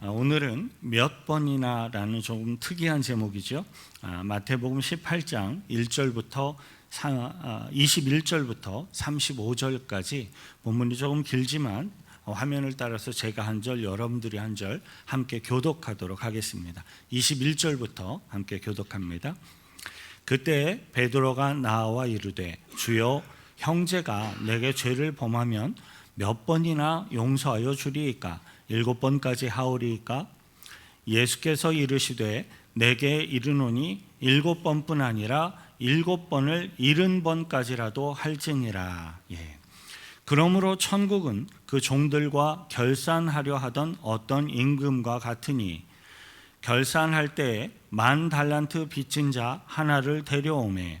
아, 오늘은 몇 번이나라는 조금 특이한 제목이죠. 아, 마태복음 18장 1절부터 21절부터 35절까지 본문이 조금 길지만 어, 화면을 따라서 제가 한 절, 여러분들이 한 절 함께 교독하도록 하겠습니다. 21절부터 함께 교독합니다. 그때 베드로가 나와 이르되 주여 형제가 내게 죄를 범하면 몇 번이나 용서하여 주리이까 일곱 번까지 하오리이까 예수께서 이르시되 내게 이르노니 일곱 번뿐 아니라 일곱 번을 일흔 번까지라도 할지니라 예. 그러므로 천국은 그 종들과 결산하려 하던 어떤 임금과 같으니 결산할 때에 만 달란트 빚진 자 하나를 데려오매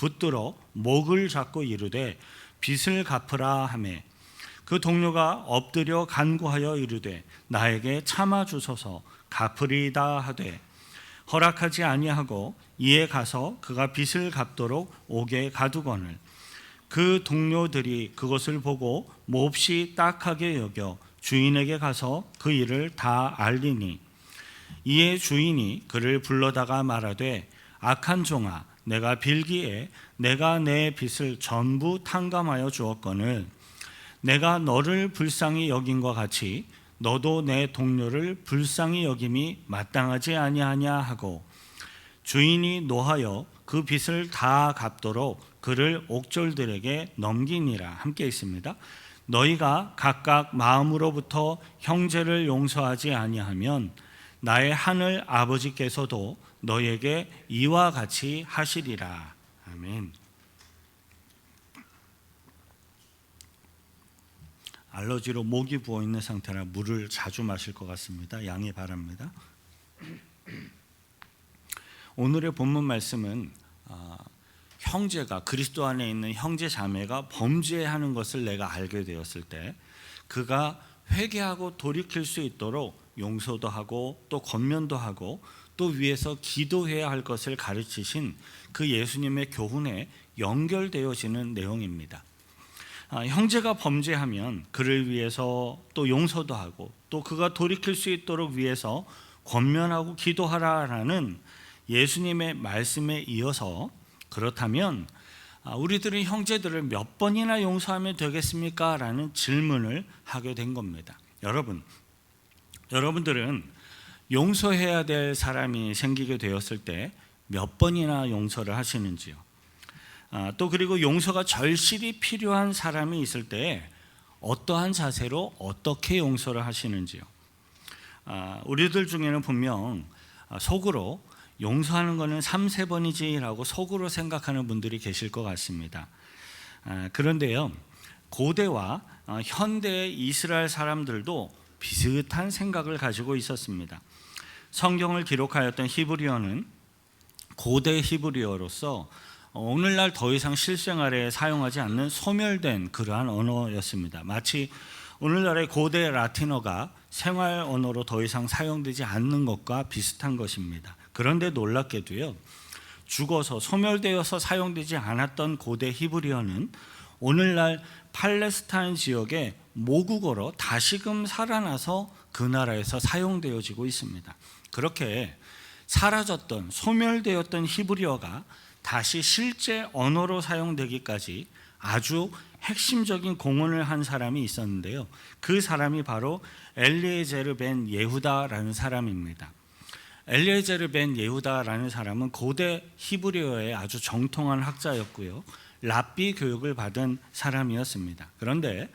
붙들어 목을 잡고 이르되 빚을 갚으라 하매. 그 동료가 엎드려 간구하여 이르되 나에게 참아 주소서 갚으리이다 하되 허락하지 아니하고 이에 가서 그가 빚을 갚도록 옥에 가두거늘. 그 동료들이 그것을 보고 몹시 딱하게 여겨 주인에게 가서 그 일을 다 알리니. 이에 주인이 그를 불러다가 말하되 악한 종아 내가 빌기에 내가 내 빚을 전부 탕감하여 주었거늘 내가 너를 불쌍히 여긴과 같이 너도 내 동료를 불쌍히 여김이 마땅하지 아니하냐 하고 주인이 노하여 그 빚을 다 갚도록 그를 옥졸들에게 넘기니라 함께 있습니다. 너희가 각각 마음으로부터 형제를 용서하지 아니하면 나의 하늘 아버지께서도 너에게 이와 같이 하시리라. 아멘. 알러지로 목이 부어 있는 상태라 물을 자주 마실 것 같습니다. 양해 바랍니다. 오늘의 본문 말씀은 아, 형제가 그리스도 안에 있는 형제 자매가 범죄하는 것을 내가 알게 되었을 때 그가 회개하고 돌이킬 수 있도록 용서도 하고 또 권면도 하고 또 위에서 기도해야 할 것을 가르치신 그 예수님의 교훈에 연결되어지는 내용입니다. 아, 형제가 범죄하면 그를 위해서 또 용서도 하고 또 그가 돌이킬 수 있도록 위해서 권면하고 기도하라라는 예수님의 말씀에 이어서 그렇다면 아, 우리들은 형제들을 몇 번이나 용서하면 되겠습니까? 라는 질문을 하게 된 겁니다. 여러분, 여러분들은 용서해야 될 사람이 생기게 되었을 때 몇 번이나 용서를 하시는지요? 아, 또 그리고 용서가 절실히 필요한 사람이 있을 때 어떠한 자세로 어떻게 용서를 하시는지요? 아, 우리들 중에는 분명 속으로 용서하는 것은 3, 4번이지라고 속으로 생각하는 분들이 계실 것 같습니다. 아, 그런데요. 고대와 어, 현대의 이스라엘 사람들도 비슷한 생각을 가지고 있었습니다. 성경을 기록하였던 히브리어는 고대 히브리어로서 오늘날 더 이상 실생활에 사용하지 않는 소멸된 그러한 언어였습니다. 마치 오늘날의 고대 라틴어가 생활 언어로 더 이상 사용되지 않는 것과 비슷한 것입니다. 그런데 놀랍게도요. 죽어서 소멸되어서 사용되지 않았던 고대 히브리어는 오늘날 팔레스타인 지역의 모국어로 다시금 살아나서 그 나라에서 사용되어지고 있습니다. 그렇게 사라졌던 소멸되었던 히브리어가 다시 실제 언어로 사용되기까지 아주 핵심적인 공헌을 한 사람이 있었는데요. 그 사람이 바로 엘리에제르 벤 예후다라는 사람입니다. 엘리에제르 벤 예후다라는 사람은 고대 히브리어의 아주 정통한 학자였고요. 랍비 교육을 받은 사람이었습니다. 그런데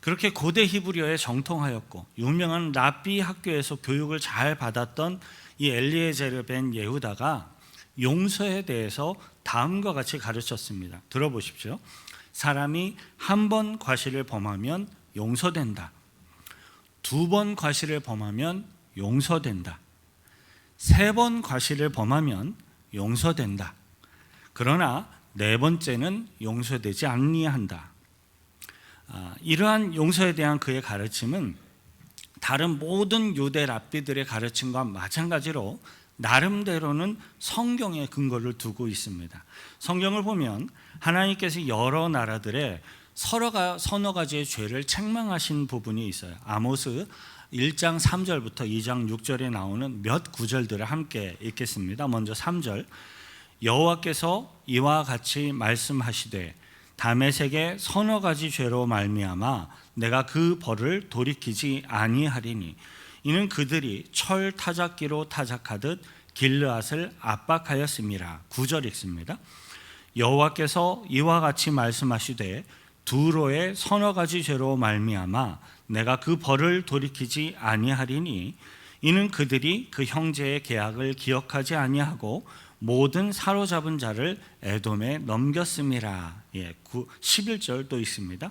그렇게 고대 히브리어에 정통하였고 유명한 랍비 학교에서 교육을 잘 받았던 이 엘리에제르 벤 예후다가 용서에 대해서 다음과 같이 가르쳤습니다. 들어보십시오. 사람이 한 번 과실을 범하면 용서된다. 두 번 과실을 범하면 용서된다. 세 번 과실을 범하면 용서된다. 그러나 네 번째는 용서되지 아니한다. 아, 이러한 용서에 대한 그의 가르침은 다른 모든 유대 랍비들의 가르침과 마찬가지로 나름대로는 성경에 근거를 두고 있습니다. 성경을 보면 하나님께서 여러 나라들의 서로가 서너 가지의 죄를 책망하신 부분이 있어요. 아모스 1장 3절부터 2장 6절에 나오는 몇 구절들을 함께 읽겠습니다. 먼저 3절 여호와께서 이와 같이 말씀하시되 다메섹의 서너 가지 죄로 말미암아 내가 그 벌을 돌이키지 아니하리니 이는 그들이 철 타작기로 타작하듯 길르앗을 압박하였음이라 구절 읽습니다. 여호와께서 이와 같이 말씀하시되 두로의 서너 가지 죄로 말미암아 내가 그 벌을 돌이키지 아니하리니 이는 그들이 그 형제의 계약을 기억하지 아니하고 모든 사로잡은 자를 에돔에 넘겼음이라. 예, 11절 또 있습니다.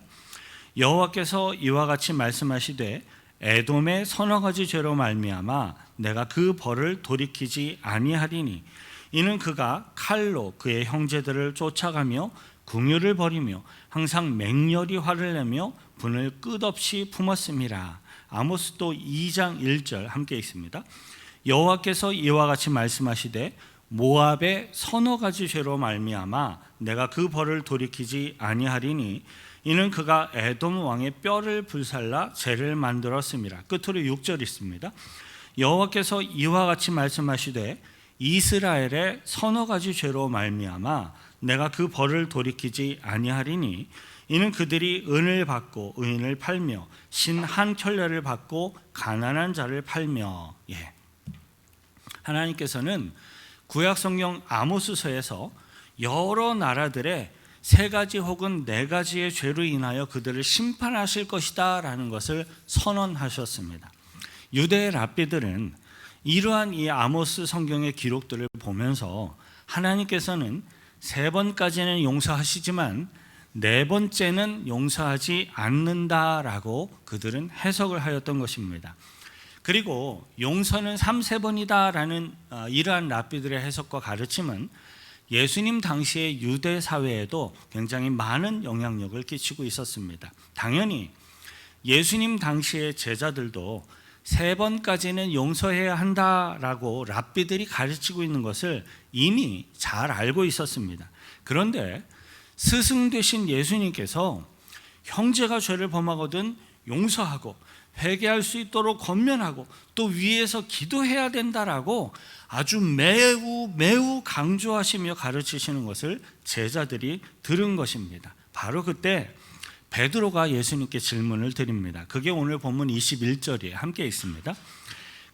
여호와께서 이와 같이 말씀하시되 에돔의 서너 가지 죄로 말미암아 내가 그 벌을 돌이키지 아니하리니 이는 그가 칼로 그의 형제들을 쫓아가며 궁유를 벌이며 항상 맹렬히 화를 내며 분을 끝없이 품었음이라. 아모스도 2장 1절 함께 있습니다. 여호와께서 이와 같이 말씀하시되 모압의 서너 가지 죄로 말미암아 내가 그 벌을 돌이키지 아니하리니 이는 그가 에돔 왕의 뼈를 불살라 죄를 만들었습니다. 끝으로 6절 있습니다. 여호와께서 이와 같이 말씀하시되 이스라엘의 서너 가지 죄로 말미암아 내가 그 벌을 돌이키지 아니하리니 이는 그들이 은을 받고 의인을 팔며 신 한 켤레를 받고 가난한 자를 팔며 예. 하나님께서는 구약 성경 아모스서에서 여러 나라들의 세 가지 혹은 네 가지의 죄로 인하여 그들을 심판하실 것이다라는 것을 선언하셨습니다. 유대 랍비들은 이러한 이 아모스 성경의 기록들을 보면서 하나님께서는 세 번까지는 용서하시지만 네 번째는 용서하지 않는다라고 그들은 해석을 하였던 것입니다. 그리고 용서는 3, 세 번이다라는 어, 이러한 랍비들의 해석과 가르침은 예수님 당시의 유대 사회에도 굉장히 많은 영향력을 끼치고 있었습니다. 당연히 예수님 당시의 제자들도 세 번까지는 용서해야 한다라고 랍비들이 가르치고 있는 것을 이미 잘 알고 있었습니다. 그런데 스승 되신 예수님께서 형제가 죄를 범하거든 용서하고 회개할 수 있도록 권면하고 또 위에서 기도해야 된다라고 아주 매우 매우 강조하시며 가르치시는 것을 제자들이 들은 것입니다. 바로 그때 베드로가 예수님께 질문을 드립니다. 그게 오늘 본문 21절에 함께 있습니다.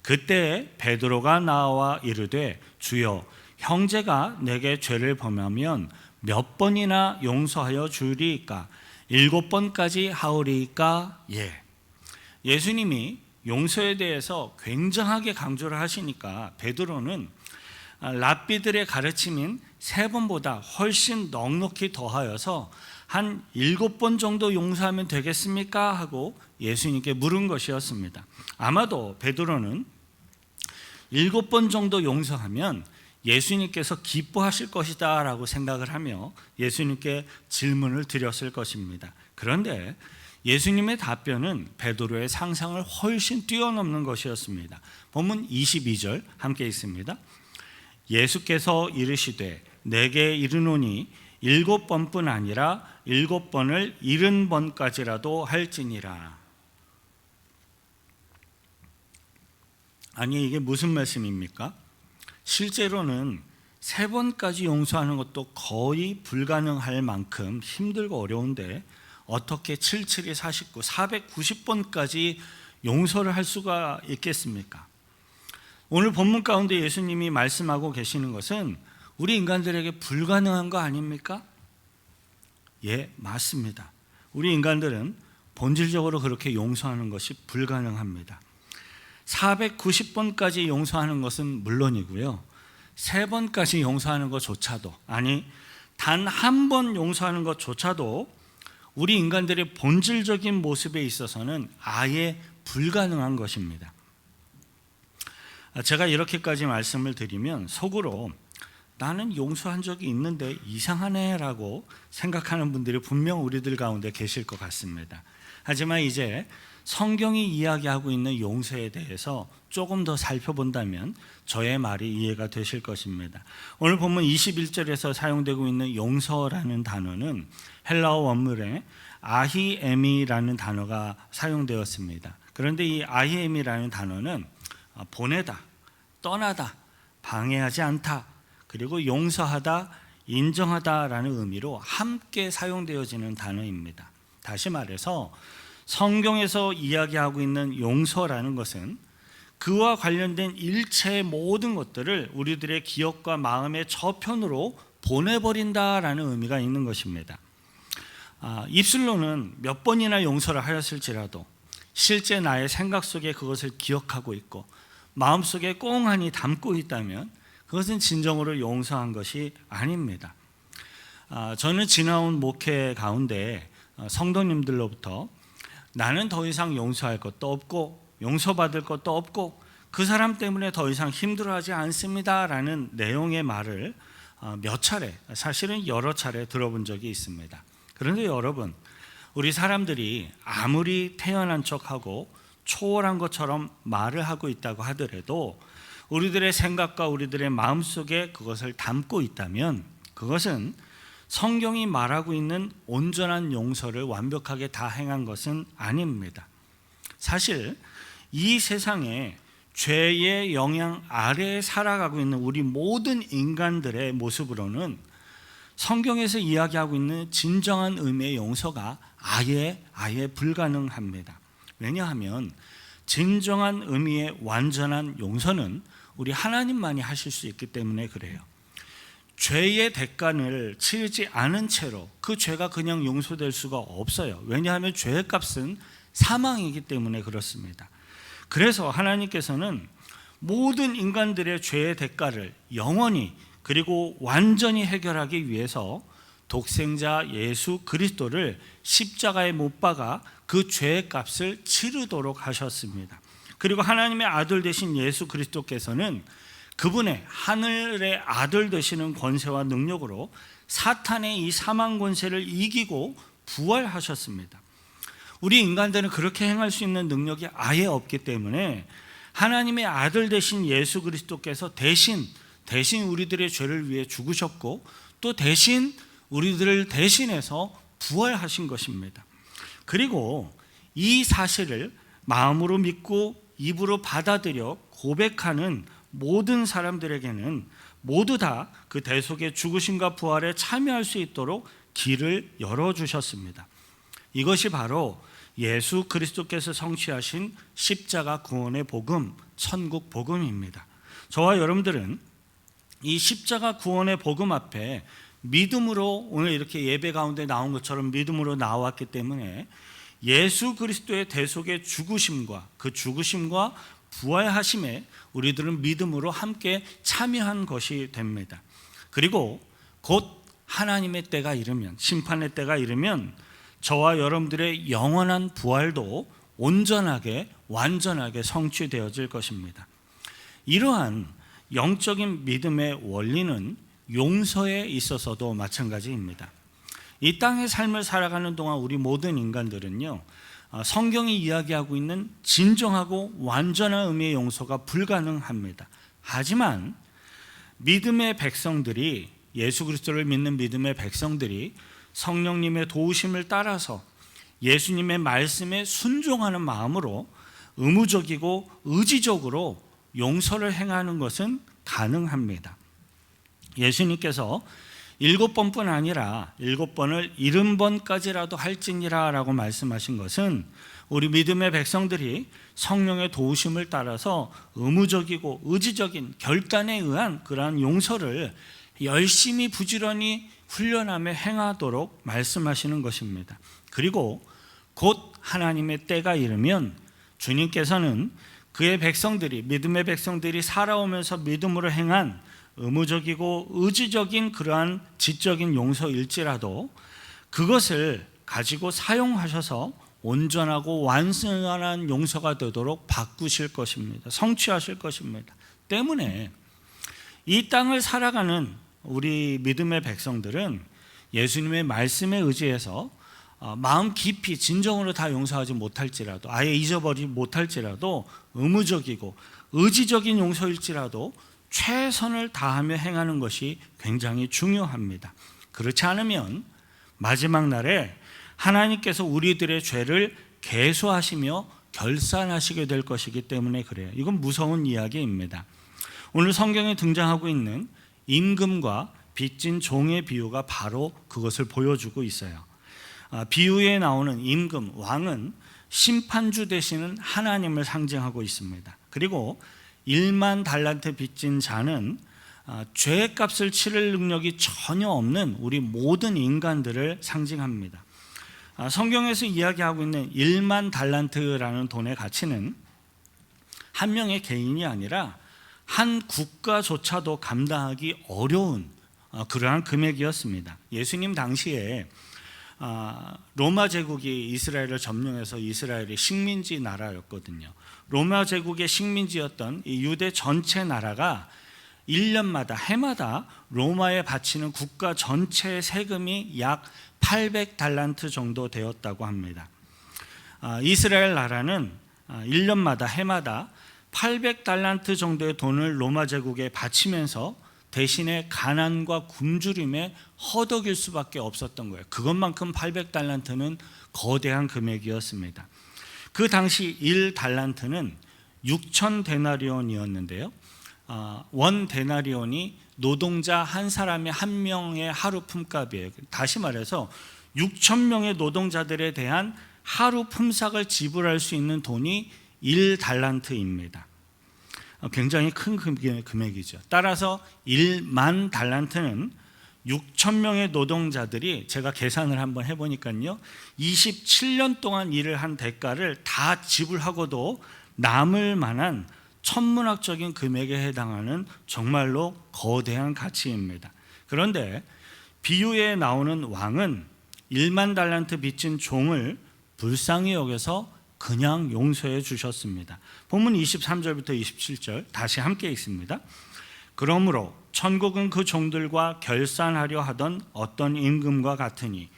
그때 베드로가 나와 이르되 주여 형제가 내게 죄를 범하면 몇 번이나 용서하여 주리이까 일곱 번까지 하오리이까 예. 예수님이 용서에 대해서 굉장하게 강조를 하시니까 베드로는 랍비들의 가르침인 세 번보다 훨씬 넉넉히 더하여서 한 일곱 번 정도 용서하면 되겠습니까? 하고 예수님께 물은 것이었습니다. 아마도 베드로는 일곱 번 정도 용서하면 예수님께서 기뻐하실 것이다 라고 생각을 하며 예수님께 질문을 드렸을 것입니다. 그런데 예수님의 답변은 베드로의 상상을 훨씬 뛰어넘는 것이었습니다. 본문 22절 함께 있습니다. 예수께서 이르시되 내게 이르노니 일곱 번뿐 아니라 일곱 번을 일흔 번까지라도 할지니라. 아니 이게 무슨 말씀입니까? 실제로는 세 번까지 용서하는 것도 거의 불가능할 만큼 힘들고 어려운데 어떻게 77이 49, 490번까지 용서를 할 수가 있겠습니까? 오늘 본문 가운데 예수님이 말씀하고 계시는 것은 우리 인간들에게 불가능한 거 아닙니까? 예, 맞습니다. 우리 인간들은 본질적으로 그렇게 용서하는 것이 불가능합니다. 490번까지 용서하는 것은 물론이고요. 세 번까지 용서하는 것조차도 아니 단 한 번 용서하는 것조차도 우리 인간들의 본질적인 모습에 있어서는 아예 불가능한 것입니다. 아, 제가 이렇게까지 말씀을 드리면 속으로 나는 용서한 적이 있는데 이상하네라고 생각하는 분들이 분명 우리들 가운데 계실 것 같습니다. 하지만 이제 성경이 이야기하고 있는 용서에 대해서 조금 더 살펴본다면 저의 말이 이해가 되실 것입니다. 오늘 본문 21절에서 사용되고 있는 용서라는 단어는 헬라어 원문에 아히에미라는 단어가 사용되었습니다. 그런데 이 아히에미라는 단어는 보내다, 떠나다, 방해하지 않다, 그리고 용서하다, 인정하다라는 의미로 함께 사용되어지는 단어입니다. 다시 말해서 성경에서 이야기하고 있는 용서라는 것은 그와 관련된 일체의 모든 것들을 우리들의 기억과 마음의 저편으로 보내버린다라는 의미가 있는 것입니다. 아, 입술로는 몇 번이나 용서를 하였을지라도 실제 나의 생각 속에 그것을 기억하고 있고 마음 속에 꽁하니 담고 있다면 그것은 진정으로 용서한 것이 아닙니다. 아, 저는 지나온 목회 가운데 어, 성도님들로부터 나는 더 이상 용서할 것도 없고 용서받을 것도 없고 그 사람 때문에 더 이상 힘들어하지 않습니다라는 내용의 말을 어, 몇 차례 사실은 여러 차례 들어본 적이 있습니다. 그런데 여러분 우리 사람들이 아무리 태어난 척하고 초월한 것처럼 말을 하고 있다고 하더라도 우리들의 생각과 우리들의 마음 속에 그것을 담고 있다면 그것은 성경이 말하고 있는 온전한 용서를 완벽하게 다 행한 것은 아닙니다. 사실 이 세상에 죄의 영향 아래에 살아가고 있는 우리 모든 인간들의 모습으로는 성경에서 이야기하고 있는 진정한 의미의 용서가 아예 아예 불가능합니다. 왜냐하면 진정한 의미의 완전한 용서는 우리 하나님만이 하실 수 있기 때문에 그래요. 죄의 대가를 치르지 않은 채로 그 죄가 그냥 용서될 수가 없어요. 왜냐하면 죄의 값은 사망이기 때문에 그렇습니다. 그래서 하나님께서는 모든 인간들의 죄의 대가를 영원히 그리고 완전히 해결하기 위해서 독생자 예수 그리스도를 십자가에 못 박아 그 죄의 값을 치르도록 하셨습니다. 그리고 하나님의 아들 되신 예수 그리스도께서는 그분의 하늘의 아들 되시는 권세와 능력으로 사탄의 이 사망 권세를 이기고 부활하셨습니다. 우리 인간들은 그렇게 행할 수 있는 능력이 아예 없기 때문에 하나님의 아들 되신 예수 그리스도께서 대신 대신 우리들의 죄를 위해 죽으셨고 또 대신 우리들을 대신해서 부활하신 것입니다. 그리고 이 사실을 마음으로 믿고 입으로 받아들여 고백하는 모든 사람들에게는 모두 다 그 대속의 죽으심과 부활에 참여할 수 있도록 길을 열어 주셨습니다. 이것이 바로 예수 그리스도께서 성취하신 십자가 구원의 복음, 천국 복음입니다. 저와 여러분들은 이 십자가 구원의 복음 앞에 믿음으로 오늘 이렇게 예배 가운데 나온 것처럼 믿음으로 나왔기 때문에 예수 그리스도의 대속의 죽으심과 그 죽으심과 부활하심에 우리들은 믿음으로 함께 참여한 것이 됩니다. 그리고 곧 하나님의 때가 이르면 심판의 때가 이르면 저와 여러분들의 영원한 부활도 온전하게 완전하게 성취되어질 것입니다. 이러한 영적인 믿음의 원리는 용서에 있어서도 마찬가지입니다. 이 땅의 삶을 살아가는 동안 우리 모든 인간들은요, 어, 성경이 이야기하고 있는 진정하고 완전한 의미의 용서가 불가능합니다. 하지만 믿음의 백성들이 예수 그리스도를 믿는 믿음의 백성들이 성령님의 도우심을 따라서 예수님의 말씀에 순종하는 마음으로 의무적이고 의지적으로 용서를 행하는 것은 가능합니다. 예수님께서 일곱 번뿐 아니라 일곱 번을 일흔 번까지라도 할지니라라고 말씀하신 것은 우리 믿음의 백성들이 성령의 도우심을 따라서 의무적이고 의지적인 결단에 의한 그러한 용서를 열심히 부지런히 훈련하며 행하도록 말씀하시는 것입니다. 그리고 곧 하나님의 때가 이르면 주님께서는 그의 백성들이 믿음의 백성들이 살아오면서 믿음으로 행한 의무적이고 의지적인 그러한 지적인 용서일지라도 그것을 가지고 사용하셔서 온전하고 완성한 용서가 되도록 바꾸실 것입니다. 성취하실 것입니다. 때문에 이 땅을 살아가는 우리 믿음의 백성들은 예수님의 말씀에 의지해서 어, 마음 깊이 진정으로 다 용서하지 못할지라도 아예 잊어버리지 못할지라도 의무적이고 의지적인 용서일지라도 최선을 다하며 행하는 것이 굉장히 중요합니다. 그렇지 않으면 마지막 날에 하나님께서 우리들의 죄를 계수하시며 결산하시게 될 것이기 때문에 그래요. 이건 무서운 이야기입니다. 오늘 성경에 등장하고 있는 임금과 빚진 종의 비유가 바로 그것을 보여주고 있어요. 아, 비유에 나오는 임금 왕은 심판주 되시는 하나님을 상징하고 있습니다. 그리고 1만 달란트 빚진 자는 아, 죄값을 치를 능력이 전혀 없는 우리 모든 인간들을 상징합니다. 아, 성경에서 이야기하고 있는 1만 달란트라는 돈의 가치는 한 명의 개인이 아니라 한 국가조차도 감당하기 어려운 어, 그러한 금액이었습니다. 예수님 당시에 아, 로마 제국이 이스라엘을 점령해서 이스라엘이 식민지 나라였거든요. 로마 제국의 식민지였던 이 유대 전체 나라가 1년마다 해마다 로마에 바치는 국가 전체의 세금이 약 800달란트 정도 되었다고 합니다. 아, 이스라엘 나라는 아, 1년마다 해마다 800달란트 정도의 돈을 로마 제국에 바치면서 대신에 가난과 굶주림에 허덕일 수밖에 없었던 거예요. 그것만큼 800달란트는 거대한 금액이었습니다. 그 당시 1달란트는 6천 데나리온이었는데요. 아, 원 데나리온이 노동자 한 사람의 한 명의 하루 품값이에요. 다시 말해서 6천 명의 노동자들에 대한 하루 품삯을 지불할 수 있는 돈이 1달란트입니다. 굉장히 큰 금액이죠. 따라서 1만 달란트는 6천 명의 노동자들이 제가 계산을 한번 해보니까요, 27년 동안 일을 한 대가를 다 지불하고도 남을 만한 천문학적인 금액에 해당하는 정말로 거대한 가치입니다. 그런데 비유에 나오는 왕은 1만 달란트 빚진 종을 불쌍히 여겨서 그냥 용서해 주셨습니다. 본문 23절부터 27절 다시 함께 읽습니다. 그러므로 천국은 그 종들과 결산하려 하던 어떤 임금과 같으니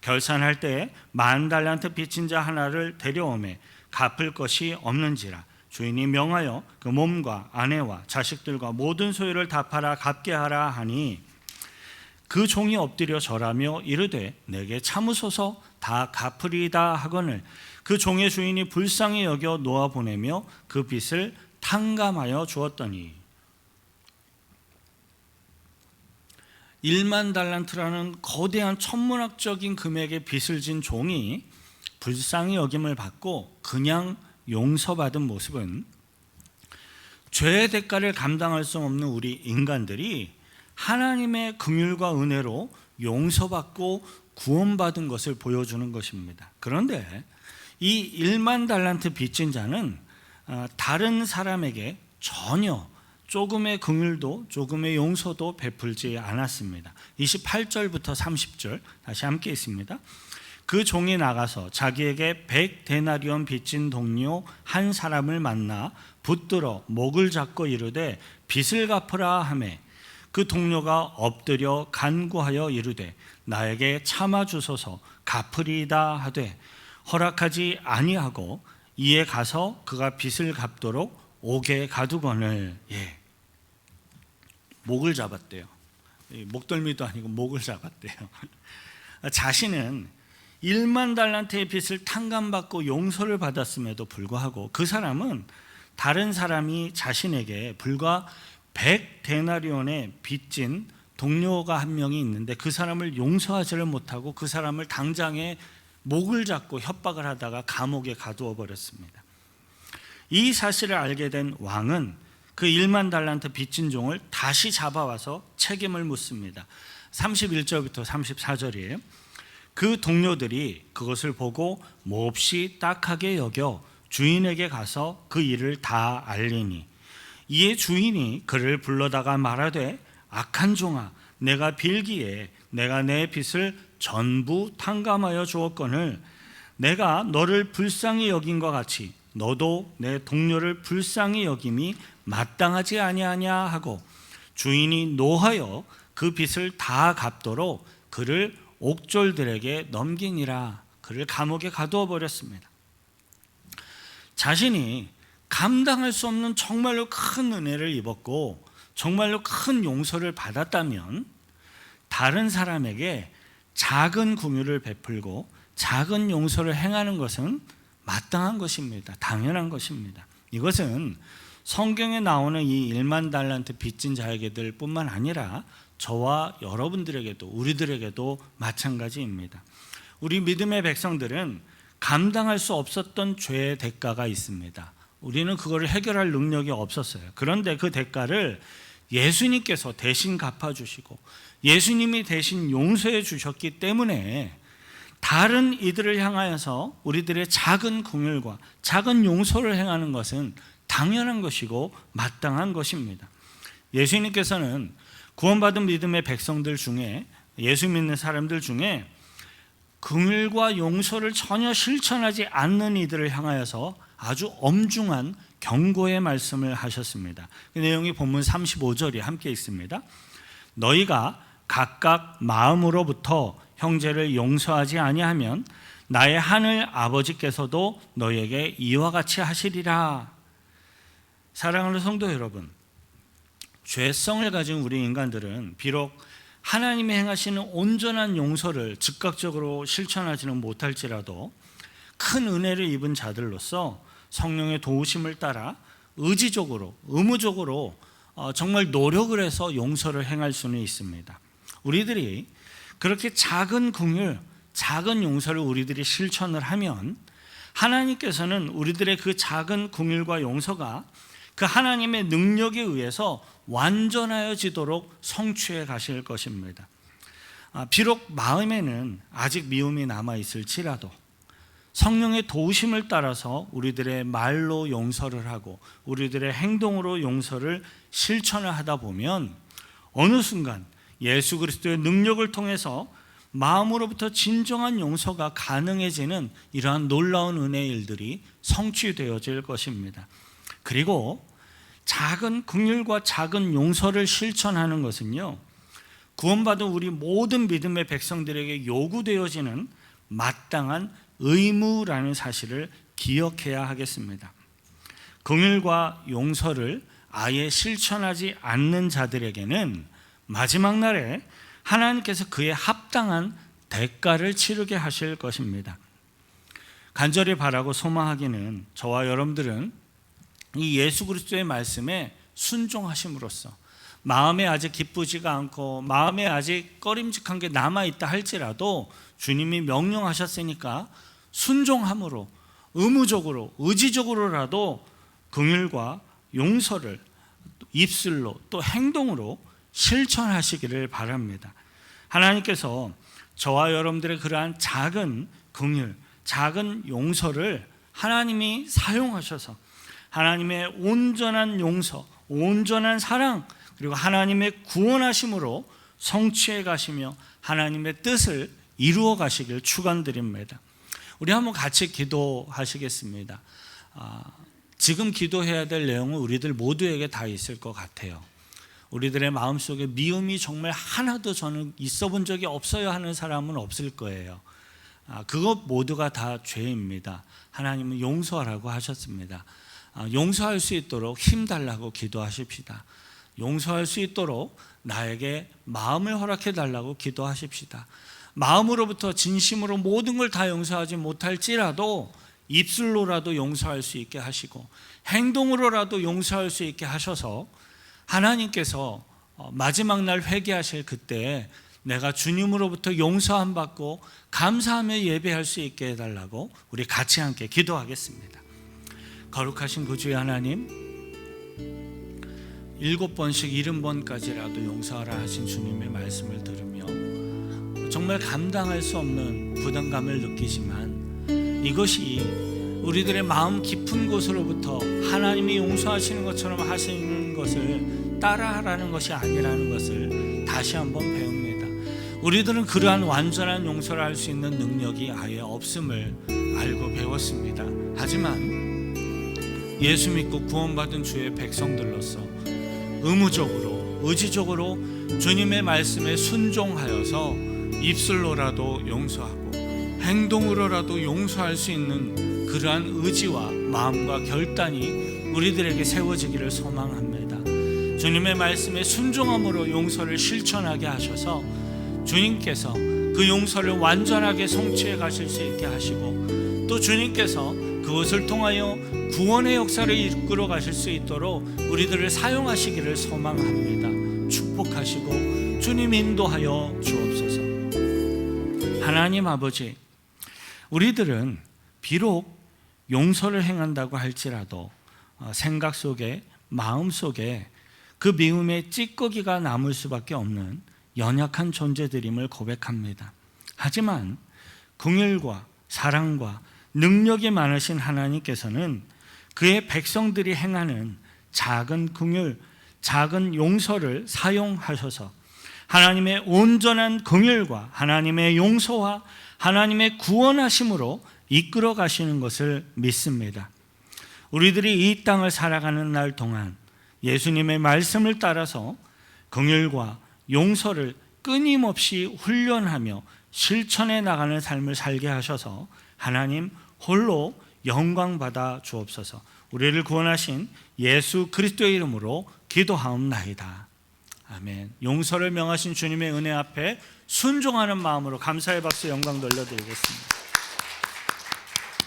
결산할 때에 만 달란트 빚진 자 하나를 데려오매 갚을 것이 없는지라 주인이 명하여 그 몸과 아내와 자식들과 모든 소유를 다 팔아 갚게 하라 하니 그 종이 엎드려 절하며 이르되 내게 참으소서 다 갚으리다 하거늘 그 종의 주인이 불쌍히 여겨 놓아 보내며 그 빚을 탕감하여 주었더니 1만 달란트라는 거대한 천문학적인 금액의 빚을 진 종이 불쌍히 여김을 받고 그냥 용서받은 모습은 죄의 대가를 감당할 수 없는 우리 인간들이 하나님의 긍휼과 은혜로 용서받고 구원받은 것을 보여주는 것입니다. 그런데 이 1만 달란트 빚진 자는 어, 다른 사람에게 전혀 조금의 긍휼도 조금의 용서도 베풀지 않았습니다. 28절부터 30절 다시 함께 있습니다. 그 종이 나가서 자기에게 백 데나리온 빚진 동료 한 사람을 만나 붙들어 목을 잡고 이르되 빚을 갚으라 하매 그 동료가 엎드려 간구하여 이르되 나에게 참아 주소서 갚으리다 하되 허락하지 아니하고 이에 가서 그가 빚을 갚도록 옥에 가두거늘 예. 목을 잡았대요. 목덜미도 아니고 목을 잡았대요. 자신은 1만 달란트의 빚을 탕감받고 용서를 받았음에도 불구하고 그 사람은 다른 사람이 자신에게 불과 100 데나리온의 빚진 동료가 한 명이 있는데 그 사람을 용서하지를 못하고 그 사람을 당장에 목을 잡고 협박을 하다가 감옥에 가두어 버렸습니다. 이 사실을 알게 된 왕은 그 1만 달란트 빚진 종을 다시 잡아와서 책임을 묻습니다. 31절부터 34절이에요. 그 동료들이 그것을 보고 몹시 딱하게 여겨 주인에게 가서 그 일을 다 알리니 이에 주인이 그를 불러다가 말하되 악한 종아 내가 빌기에 내가 내 빚을 전부 탕감하여 주었거늘 내가 너를 불쌍히 여긴 것 같이 너도 내 동료를 불쌍히 여김이 마땅하지 아니하냐 하고 주인이 노하여 그 빚을 다 갚도록 그를 옥졸들에게 넘기니라 그를 감옥에 가두어 버렸습니다. 자신이 감당할 수 없는 정말로 큰 은혜를 입었고 정말로 큰 용서를 받았다면 다른 사람에게 작은 궁유를 베풀고 작은 용서를 행하는 것은 마땅한 것입니다. 당연한 것입니다. 이것은 성경에 나오는 이 1만 달란트 빚진 자에게들 뿐만 아니라 저와 여러분들에게도 우리들에게도 마찬가지입니다. 우리 믿음의 백성들은 감당할 수 없었던 죄의 대가가 있습니다. 우리는 그거를 해결할 능력이 없었어요. 그런데 그 대가를 예수님께서 대신 갚아주시고 예수님이 대신 용서해 주셨기 때문에 다른 이들을 향하여서 우리들의 작은 긍휼과 작은 용서를 행하는 것은 당연한 것이고 마땅한 것입니다. 예수님께서는 구원받은 믿음의 백성들 중에 예수 믿는 사람들 중에 긍휼과 용서를 전혀 실천하지 않는 이들을 향하여서 아주 엄중한 경고의 말씀을 하셨습니다. 그 내용이 본문 35절에 함께 있습니다. 너희가 각각 마음으로부터 형제를 용서하지 아니하면 나의 하늘 아버지께서도 너희에게 이와 같이 하시리라. 사랑하는 성도 여러분, 죄성을 가진 우리 인간들은 비록 하나님이 행하시는 온전한 용서를 즉각적으로 실천하지는 못할지라도 큰 은혜를 입은 자들로서 성령의 도우심을 따라 의지적으로 의무적으로 어, 정말 노력을 해서 용서를 행할 수는 있습니다. 우리들이 그렇게 작은 긍휼, 작은 용서를 우리들이 실천을 하면 하나님께서는 우리들의 그 작은 긍휼과 용서가 그 하나님의 능력에 의해서 완전하여지도록 성취해 가실 것입니다. 아, 비록 마음에는 아직 미움이 남아 있을지라도 성령의 도우심을 따라서 우리들의 말로 용서를 하고 우리들의 행동으로 용서를 실천을 하다 보면 어느 순간 예수 그리스도의 능력을 통해서 마음으로부터 진정한 용서가 가능해지는 이러한 놀라운 은혜의 일들이 성취되어질 것입니다. 그리고 작은 긍휼과 작은 용서를 실천하는 것은요. 구원받은 우리 모든 믿음의 백성들에게 요구되어지는 마땅한 의무라는 사실을 기억해야 하겠습니다. 긍휼과 용서를 아예 실천하지 않는 자들에게는 마지막 날에 하나님께서 그에 합당한 대가를 치르게 하실 것입니다. 간절히 바라고 소망하기는 저와 여러분들은 이 예수 그리스도의 말씀에 순종하심으로써 마음에 아직 기쁘지가 않고 마음에 아직 꺼림직한 게 남아 있다 할지라도 주님이 명령하셨으니까 순종함으로 의무적으로 의지적으로라도 긍휼과 용서를 입술로 또 행동으로 실천하시기를 바랍니다. 하나님께서 저와 여러분들의 그러한 작은 긍휼, 작은 용서를 하나님이 사용하셔서 하나님의 온전한 용서, 온전한 사랑, 그리고 하나님의 구원하심으로 성취해 가시며 하나님의 뜻을 이루어 가시길 축원드립니다. 우리 한번 같이 기도하시겠습니다. 아, 지금 기도해야 될 내용은 우리들 모두에게 다 있을 것 같아요. 우리들의 마음속에 미움이 정말 하나도 저는 있어 본 적이 없어요 하는 사람은 없을 거예요. 아, 그것 모두가 다 죄입니다. 하나님은 용서하라고 하셨습니다. 아, 용서할 수 있도록 힘 달라고 기도하십시다. 용서할 수 있도록 나에게 마음을 허락해 달라고 기도하십시다. 마음으로부터 진심으로 모든 걸 다 용서하지 못할지라도 입술로라도 용서할 수 있게 하시고 행동으로라도 용서할 수 있게 하셔서 하나님께서 어, 마지막 날 회개하실 그때 내가 주님으로부터 용서함 받고 감사하며 예배할 수 있게 해달라고 우리 같이 함께 기도하겠습니다. 거룩하신 구주의 하나님, 일곱 번씩 일흔 번까지라도 용서하라 하신 주님의 말씀을 들으며 정말 감당할 수 없는 부담감을 느끼지만 이것이 우리들의 마음 깊은 곳으로부터 하나님이 용서하시는 것처럼 하시는 것을 따라하라는 것이 아니라는 것을 다시 한번 배웁니다. 우리들은 그러한 완전한 용서를 할 수 있는 능력이 아예 없음을 알고 배웠습니다. 하지만 예수 믿고 구원받은 주의 백성들로서 의무적으로 의지적으로 주님의 말씀에 순종하여서 입술로라도 용서하고 행동으로라도 용서할 수 있는 그러한 의지와 마음과 결단이 우리들에게 세워지기를 소망합니다. 주님의 말씀에 순종함으로 용서를 실천하게 하셔서 주님께서 그 용서를 완전하게 성취해 가실 수 있게 하시고 또 주님께서 그것을 통하여 구원의 역사를 이끌어 가실 수 있도록 우리들을 사용하시기를 소망합니다. 축복하시고 주님 인도하여 주옵소서. 하나님 아버지, 우리들은 비록 용서를 행한다고 할지라도 어, 생각 속에 마음 속에 그 미움의 찌꺼기가 남을 수밖에 없는 연약한 존재들임을 고백합니다. 하지만 긍휼과 사랑과 능력이 많으신 하나님께서는 그의 백성들이 행하는 작은 긍휼, 작은 용서를 사용하셔서 하나님의 온전한 긍휼과 하나님의 용서와 하나님의 구원하심으로 이끌어 가시는 것을 믿습니다. 우리들이 이 땅을 살아가는 날 동안 예수님의 말씀을 따라서 긍휼과 용서를 끊임없이 훈련하며 실천해 나가는 삶을 살게 하셔서 하나님 홀로 영광 받아 주옵소서. 우리를 구원하신 예수 그리스도의 이름으로 기도하옵나이다. 아멘. 용서를 명하신 주님의 은혜 앞에 순종하는 마음으로 감사의 박수 영광 돌려드리겠습니다.